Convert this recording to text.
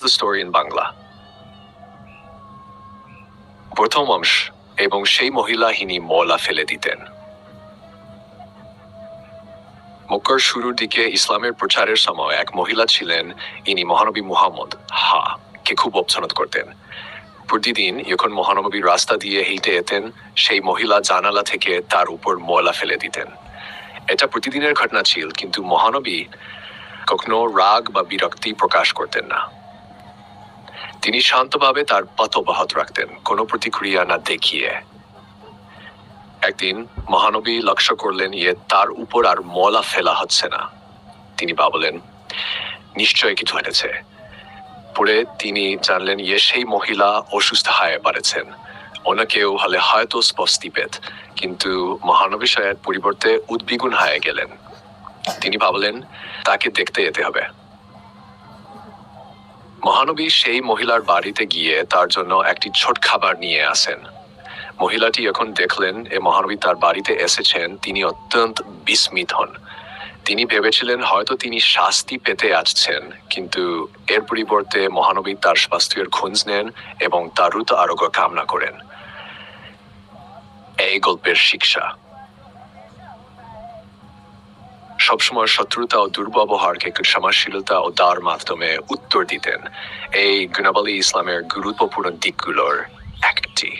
The story in Bangla প্রথম অংশ এবং সেই মহিলা হিনি মলা ফেলে দিতেন। মক্কার শুরুর দিকে ইসলামের প্রচারের সময় এক মহিলা ছিলেন ইনি মহানবী মুহাম্মদ, হা, কে খুব অপছন্দ করতেন। প্রতিদিন যখন মহানবী রাস্তা দিয়ে হেঁটে যেতেন, সেই মহিলা জানালা থেকে তার উপর ময়লা ফেলে দিতেন। এটা প্রতিদিনের ঘটনা ছিল, কিন্তু মহানবী কখনো রাগ বা বিরক্তি প্রকাশ করতেন না। তিনি শান্তভাবে তার পথ অব্যাহত রাখতেন, কোনো প্রতিক্রিয়া না দেখিয়ে। একদিন মহানবী লক্ষ্য করলেন ইয়ে তার উপর আর মলা ফেলা হচ্ছে না। তিনি ভাবলেন নিশ্চয় কিছু হয়েছে পরে তিনি জানলেন ইয়ে সেই মহিলা অসুস্থ হয়ে পারেছেন কেউ হলে হয়তো স্পস্তি পেত, কিন্তু মহানবী সাহেব পরিবর্তে উদ্বিগুন হয়ে গেলেন। তিনি ভাবলেন তাকে দেখতে যেতে হবে। মহানবী সেই মহিলার বাড়িতে গিয়ে তার জন্য একটি ছোট খাবার নিয়ে আসেন। মহিলাটি এখন দেখলেন এ মহানবী তার বাড়িতে এসেছেন, তিনি অত্যন্ত বিস্মিত হন। তিনি ভেবেছিলেন হয়তো তিনি শাস্তি পেতে আসছেন, কিন্তু এর পরিবর্তে মহানবী তার স্বাস্থ্যের খোঁজ নেন এবং তার দ্রুত আরোগ্য কামনা করেন। এই গল্পের শিক্ষা। সবসময় শত্রুতা ও দুর্ব্যবহারকে ক্ষমাশীলতা ও তার মাধ্যমে উত্তর দিতেন। এই গুণাবলী ইসলামের গুরুত্বপূর্ণ দিকগুলোর একটি।